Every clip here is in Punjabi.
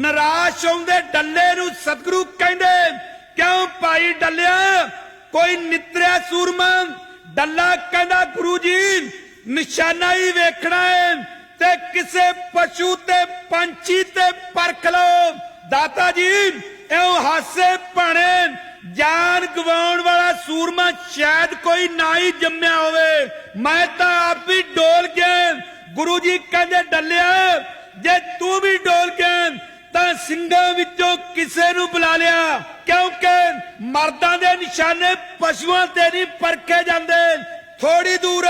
ਨਰਾਸ਼ ਆਉਂਦੇ ਡੱਲੇ ਨੂੰ ਸਤਿਗੁਰੂ ਕਹਿੰਦੇ, ਕਿਉਂ ਭਾਈ ਡੱਲਿਆ? ਕੋਈ ਨਿਤਰਿਆ ਸੂਰਮਾ? ਡੱਲਾ ਕਹਿੰਦਾ, ਗੁਰੂ ਜੀ, ਨਿਸ਼ਾਨਾ ਹੀ ਵੇਖਣਾ ਹੈ ਤੇ ਕਿਸੇ ਪਸ਼ੂ ਤੇ ਪੰਛੀ ਤੇ ਪਰਖ ਲਓ। ਦਾਤਾ ਜੀ, ਇਉਂ ਹਾਸੇ ਭਾਣੇ, ਜਾਨ ਗਵਾਉਣ ਵਾਲਾ ਸੂਰਮਾ ਸ਼ਾਇਦ ਕੋਈ ਨਾ ਹੀ ਜੰਮਿਆ ਹੋਵੇ। ਮੈਂ ਤਾਂ ਆਪ ਵੀ ਡੋਲ ਗਿਆ। ਗੁਰੂ ਜੀ ਕਹਿੰਦੇ, ਡੱਲਿਆ, ਜੇ ਤੂੰ ਵੀ ਡੋਲ ਗਿਆ ਤਾਂ ਸਿੰਘਾਂ ਵਿੱਚੋਂ ਕਿਸੇ ਨੂੰ ਬੁਲਾ ਲਿਆ, ਕਿਉਂਕਿ ਮਰਦਾਂ ਦੇ ਨਿਸ਼ਾਨੇ ਪਸ਼ੂਆਂ ਤੇ ਨਹੀਂ ਪਰਖੇ ਜਾਂਦੇ। ਥੋੜੀ ਦੂਰ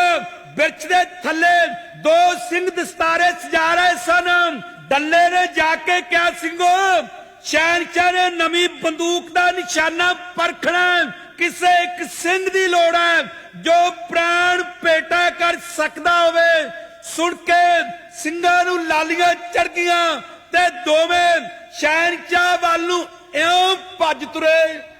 ਬਿਰਛ ਦੇ ਥੱਲੇ ਦੋ ਸਿੰਘ ਦਸਤਾਰੇ ਸਜਾ ਰਹੇ ਸਨ। ਡੱਲੇ ਨੇ ਜਾ ਕੇ ਕਿਹਾ, ਸਿੰਘੋ ਸ਼ਹਿਨशाह ਨੇ ਨਵੀਂ ਬੰਦੂਕ ਦਾ ਨਿਸ਼ਾਨਾ ਪਰਖਣਾ। ਕਿਸੇ ਇੱਕ ਸਿੰਘ ਦੀ ਲੋੜ ਹੈ, ਜੋ ਪ੍ਰਾਣ ਭੇਟਾ ਕਰ ਸਕਦਾ ਹੋਵੇ। ਸੁਣ ਕੇ ਸਿੰਘਾਂ ਨੂੰ ਲਾਲੀਆਂ ਚੜ ਗਈਆਂ। ਤੇ ਦੋਵੇਂ ਸ਼ਹਿਨशाह ਵੱਲ ਨੂੰ ਇਉਂ ਭੱਜ ਤੁਰੇ।